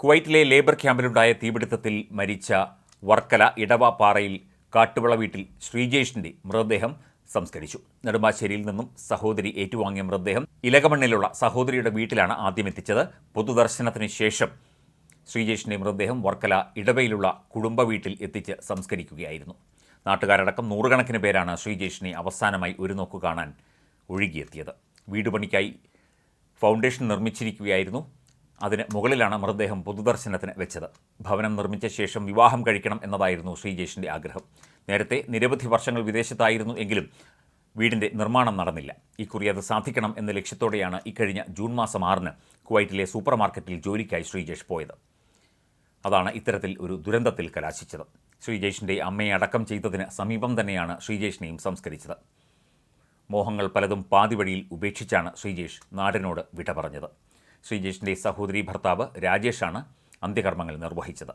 കുവൈറ്റിലെ ലേബർ ക്യാമ്പിലുണ്ടായ തീപിടുത്തത്തിൽ മരിച്ച വർക്കല ഇടവ പാറയിൽ കാട്ടുവിള വീട്ടിൽ ശ്രീജേഷിന്റെ മൃതദേഹം സംസ്കരിച്ചു. നെടുമ്പാശ്ശേരിയിൽ നിന്നും സഹോദരി ഏറ്റുവാങ്ങിയ മൃതദേഹം ഇലകമണ്ണിലുള്ള സഹോദരിയുടെ വീട്ടിലാണ് ആദ്യം എത്തിച്ചത്. പൊതുദർശനത്തിന് ശേഷം ശ്രീജേഷിന്റെ മൃതദേഹം വർക്കല ഇടവയിലുള്ള കുടുംബ വീട്ടിൽ എത്തിച്ച് സംസ്കരിക്കുകയായിരുന്നു. നാട്ടുകാരടക്കം നൂറുകണക്കിന് പേരാണ് ശ്രീജേഷിനെ അവസാനമായി ഒരു നോക്കു കാണാൻ ഒഴുകിയെത്തിയത്. വീടുപണിക്കായി ഫൗണ്ടേഷൻ നിർമ്മിച്ചിരിക്കുകയായിരുന്നു. അതിന് മുകളിലാണ് മൃതദേഹം പൊതുദർശനത്തിന് വെച്ചത്. ഭവനം നിർമ്മിച്ച ശേഷം വിവാഹം കഴിക്കണം എന്നതായിരുന്നു ശ്രീജേഷിന്റെ ആഗ്രഹം. നേരത്തെ നിരവധി വർഷങ്ങൾ വിദേശത്തായിരുന്നു എങ്കിലും വീടിന്റെ നിർമ്മാണം നടന്നില്ല. ഇക്കുറി അത് സാധിക്കണം എന്ന ലക്ഷ്യത്തോടെയാണ് ഇക്കഴിഞ്ഞ ജൂൺ മാസം ആറിന് കുവൈറ്റിലെ സൂപ്പർ മാർക്കറ്റിൽ ജോലിക്കായി ശ്രീജേഷ് പോയത്. അതാണ് ഇത്തരത്തിൽ ഒരു ദുരന്തത്തിൽ കലാശിച്ചത്. ശ്രീജേഷിന്റെ അമ്മയെ അടക്കം ചെയ്തതിന് സമീപം തന്നെയാണ് ശ്രീജേഷിനെയും സംസ്കരിച്ചത്. മോഹങ്ങൾ പലതും പാതിവഴിയിൽ ഉപേക്ഷിച്ചാണ് ശ്രീജേഷ് നാടിനോട് വിട പറഞ്ഞത് ശ്രീജേഷിന്റെ സഹോദരി ഭർത്താവ് രാജേഷാണ് അന്ത്യകർമ്മങ്ങൾ നിർവഹിച്ചത്.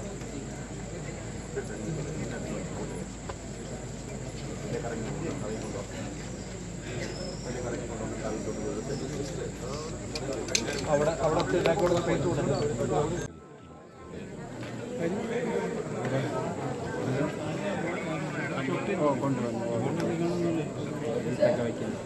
അവിടെ അവിടത്തെ റെക്കോർഡ് പേറ്റ് കൊടുക്കുന്നത് ഓ കൊണ്ടുവന്നു. വയ്ക്കുന്നു.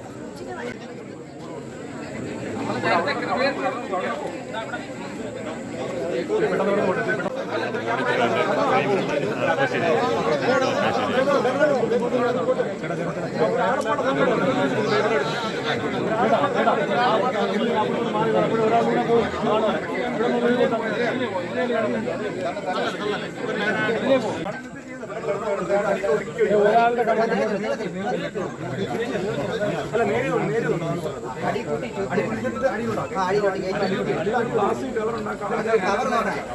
ഒരാളുടെ അല്ല നേരിടും നേരിടും അടി കൂട്ടി അടി കൂട്ടി അടി കൂട്ടി അടി കൂട്ടി കവർ നോക്കാം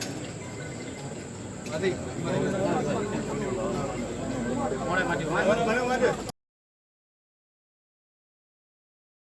മതി.